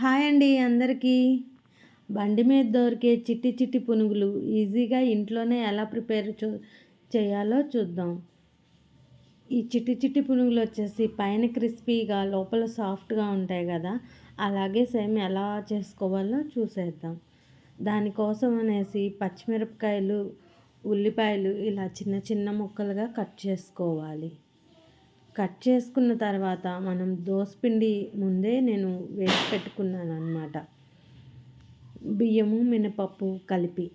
Hi అండి అందరికీ. బండి మీద దొరికే చిట్టి చిట్టి పునుగులు ఈజీగా ఇంట్లోనే ఎలా ప్రిపేర్ చూ చేయాలో చూద్దాం. ఈ చిట్టి చిట్టి పునుగులు వచ్చేసి పైన క్రిస్పీగా లోపల సాఫ్ట్గా ఉంటాయి కదా అలాగే సేమ్ ఎలా చేసుకోవాలో చూసేద్దాం. దానికోసం అనేసి పచ్చిమిరపకాయలు ఉల్లిపాయలు ఇలా చిన్న చిన్న ముక్కలుగా కట్ చేసుకోవాలి. కట్ చేసుకున్న తర్వాత మనం దోసపిండి ముందే నేను వేసి పెట్టుకున్నాను అనమాట బియ్యము మినపప్పు కలిపి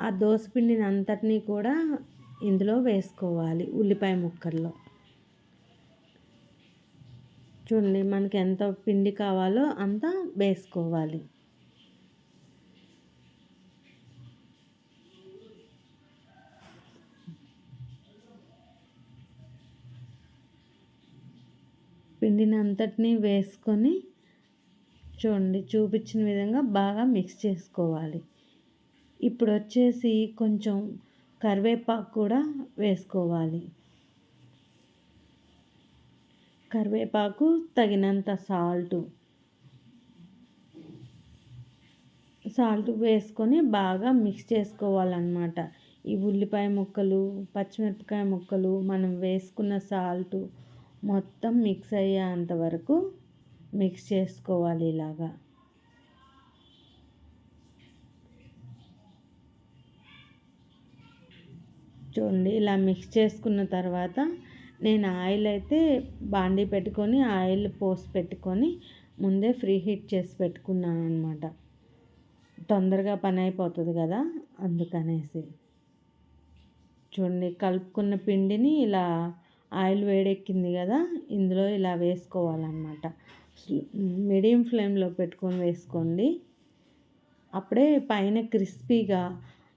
ఆ దోసపిండిని అంతటినీ కూడా ఇందులో వేసుకోవాలి ఉల్లిపాయ ముక్కల్లో. చూడండి మనకి ఎంత పిండి కావాలో అంత వేసుకోవాలి. పిండిని అంతటినీ వేసుకొని చూడండి చూపించిన విధంగా బాగా మిక్స్ చేసుకోవాలి. ఇప్పుడు వచ్చేసి కొంచెం కరివేపాకు కూడా వేసుకోవాలి. కరివేపాకు తగినంత సాల్టు సాల్ట్ వేసుకొని బాగా మిక్స్ చేసుకోవాలన్నమాట. ఈ ఉల్లిపాయ ముక్కలు పచ్చిమిరపకాయ ముక్కలు మనం వేసుకున్న సాల్టు మొత్తం మిక్స్ అయ్యేంత వరకు మిక్స్ చేసుకోవాలి ఇలాగా. చూడండి ఇలా మిక్స్ చేసుకున్న తర్వాత నేను ఆయిల్ అయితే బాండీ పెట్టుకొని ఆయిల్ పోసి పెట్టుకొని ముందే ఫ్రీ హీట్ చేసి పెట్టుకున్నాను అనమాట తొందరగా పని అయిపోతుంది కదా అందుకనేసి. చూడండి కలుపుకున్న పిండిని ఇలా ఆయిల్ వేడెక్కింది కదా ఇందులో ఇలా వేసుకోవాలన్నమాట. మీడియం ఫ్లేమ్లో పెట్టుకొని వేసుకోండి. అప్పుడే పైన క్రిస్పీగా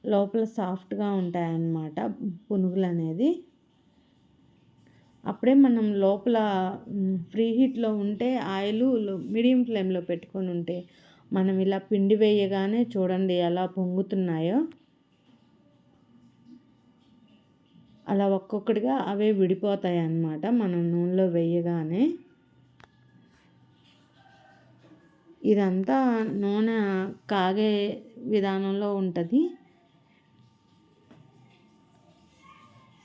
లోపల సాఫ్ట్గా ఉంటాయన్నమాట పునుగులు అనేది అప్పుడే మనం లోపల ఫ్రీ హీట్లో ఉంటే ఆయిల్ మీడియం ఫ్లేమ్లో పెట్టుకొని ఉంటే మనం ఇలా పిండి వేయగానే చూడండి ఎలా పొంగుతున్నాయో. అలా ఒక్కొక్కటిగా అవే విడిపోతాయి అన్నమాట మనం నూనెలో వేయగానే. ఇదంతా నూనె కాగే విధానంలో ఉంటుంది.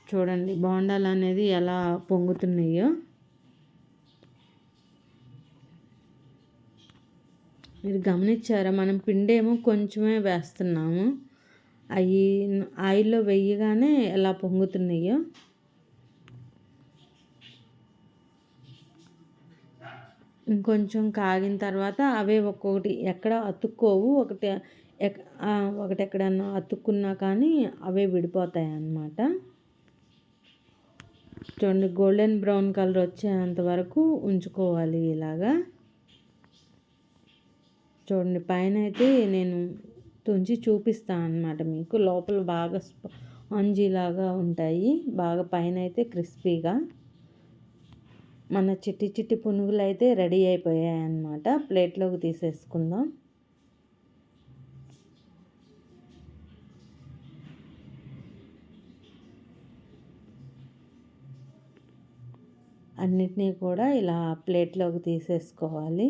చూడండి బోండాలు అనేది ఎలా పొంగుతున్నాయో. మీరు గమనించారా? మనం పిండేమో కొంచెమే వేస్తున్నాము. అవి ఆయిల్లో వేయగానే ఎలా పొంగుతున్నాయో. ఇంకొంచెం కాగిన తర్వాత అవే ఒక్కొక్కటి ఎక్కడ అతుక్కోవు ఒకటి ఒకటి ఎక్కడన్నా అతుక్కున్నా కానీ అవే విడిపోతాయి అన్నమాట చూడండి గోల్డెన్ బ్రౌన్ కలర్ వచ్చేంత వరకు ఉంచుకోవాలి ఇలాగా. చూడండి పైన అయితే నేను తుంచి చూపిస్తాను అనమాట మీకు. లోపల బాగా స్పాంజీలాగా ఉంటాయి. బాగా పైన అయితే క్రిస్పీగా. మన చిట్టి చిట్టి పునుగులు అయితే రెడీ అయిపోయాయి అన్నమాట. ప్లేట్లోకి తీసేసుకుందాం. అన్నిటినీ కూడా ఇలా ప్లేట్లోకి తీసేసుకోవాలి.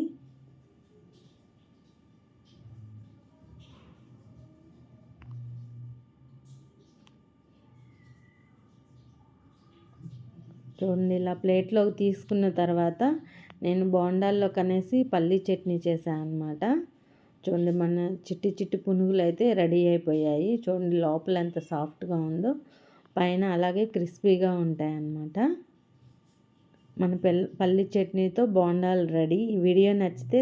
చూడండి ఇలా ప్లేట్లోకి తీసుకున్న తర్వాత నేను బోండాల్లో కనేసి పల్లీ చట్నీ చేశాను అనమాట చూడండి మన చిట్టి చిట్టి పునుగులు అయితే రెడీ అయిపోయాయి. చూడండి లోపల ఎంత సాఫ్ట్గా ఉందో పైన అలాగే క్రిస్పీగా ఉంటాయన్నమాట మన పెల్ పల్లి చట్నీతో బోండాలు రెడీ. ఈ వీడియో నచ్చితే